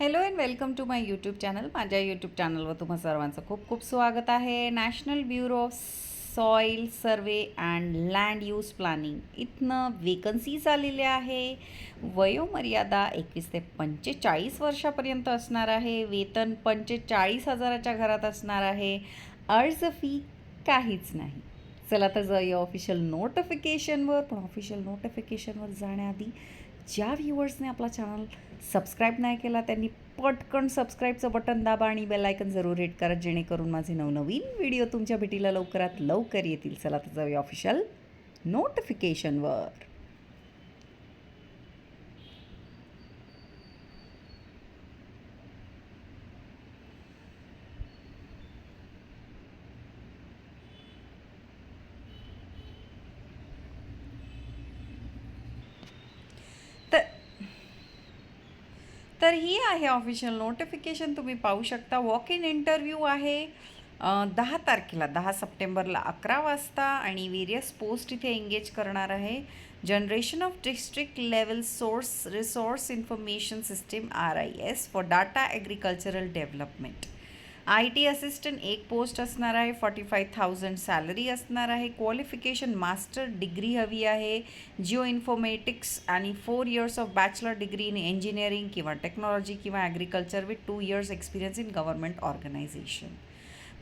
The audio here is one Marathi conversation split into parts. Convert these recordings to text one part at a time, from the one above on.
Hello and welcome to my YouTube channel माझ्या यूट्यूब चॅनलवर तुम्हा सर्वांचं खूप खूप स्वागत आहे. National bureau of soil survey and land use planning इथनं वेकन्सीज आलेल्या आहे. वयोमर्यादा एकवीस ते पंचेचाळीस वर्षापर्यंत असणार आहे. वेतन पंचेचाळीस हजाराच्या घरात असणार आहे. अर्ज फी काहीच नाही. चला तर जाऊया ऑफिशियल नोटिफिकेशनवर पण ऑफिशियल नोटिफिकेशनवर जाण्याआधी ज्या व्ह्युअर्सने आपला चॅनल सबस्क्राईब नाही केला त्यांनी पटकन सबस्क्राईबचं बटन दाबा आणि बेलायकन जरूर हिट करा जेणेकरून माझे नवनवीन व्हिडिओ तुमच्या भेटीला लवकरात लवकर येतील. चला तर जाऊया ऑफिशियल नोटिफिकेशनवर तर तर ही आहे ऑफिशियल नोटिफिकेशन तुम्ही पाहू शकता. वॉक इन इंटरव्ह्यू आहे दहा तारखेला दहा सप्टेंबरला अकरा वाजता आणि वेरियस पोस्ट इथे एंगेज करणार आहे. Generation of district level source resource information system R I S for data agricultural development I T assistant एक पोस्ट असणार आहे फॉर्टी फाय थाउजंड सॅलरी असणार आहे क्वालिफिकेशन मास्टर डिग्री हवी आहे जिओ इन्फॉर्मेटिक्स आणि four years of bachelor degree in engineering किंवा टेक्नॉलॉजी किंवा agriculture with two years experience in government organization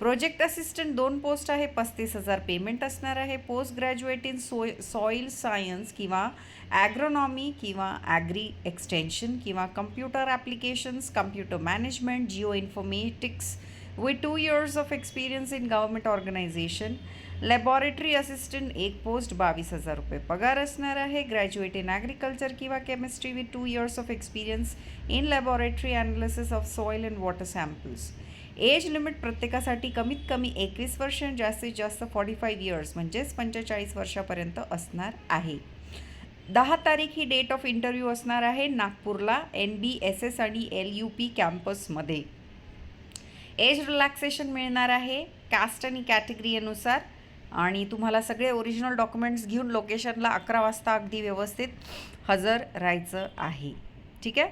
project assistant दोन पोस्ट आहे, पस्तीस हज़ार पेमेंट असणार आहे. पोस्ट ग्रॅज्युएट इन सोय सॉईल सायन्स किंवा ॲग्रोनॉमी किंवा ॲग्री एक्सटेन्शन किंवा computer applications computer management geo informatics with two years of experience in government organization laboratory assistant एक पोस्ट बावीस हज़ार रुपये पगार असणार आहे. ग्रॅज्युएट इन ॲग्रिकल्चर किंवा chemistry with two years of experience in laboratory analysis of soil and water samples age limit प्रत्येकासाठी कमीत कमी एकवीस वर्ष आणि जास्तीत जास्त फॉर्टी फाईव्ह इयर्स म्हणजेच पंचेचाळीस वर्षापर्यंत असणार आहे. दहा तारीख ही डेट ऑफ इंटरव्ह्यू असणार आहे नागपूरला एन बी एस एस आणि एल यू पी कॅम्पसमध्ये. एज रिलॅक्सेशन मिळणार आहे कास्ट आणि कॅटेगरीनुसार आणि तुम्हाला सगळे ओरिजिनल डॉक्युमेंट्स घेऊन लोकेशनला अकरा वाजता अगदी व्यवस्थित हजर राहायचं आहे. ठीक आहे?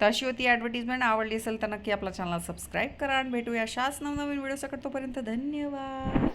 तर अशी होती ॲडव्हर्टिजमेंट आवडली असेल तर नक्की आपला चॅनल सबस्क्राईब करा आणि भेटूया अशाच नवनवीन व्हिडिओ सकट तोपर्यंत धन्यवाद.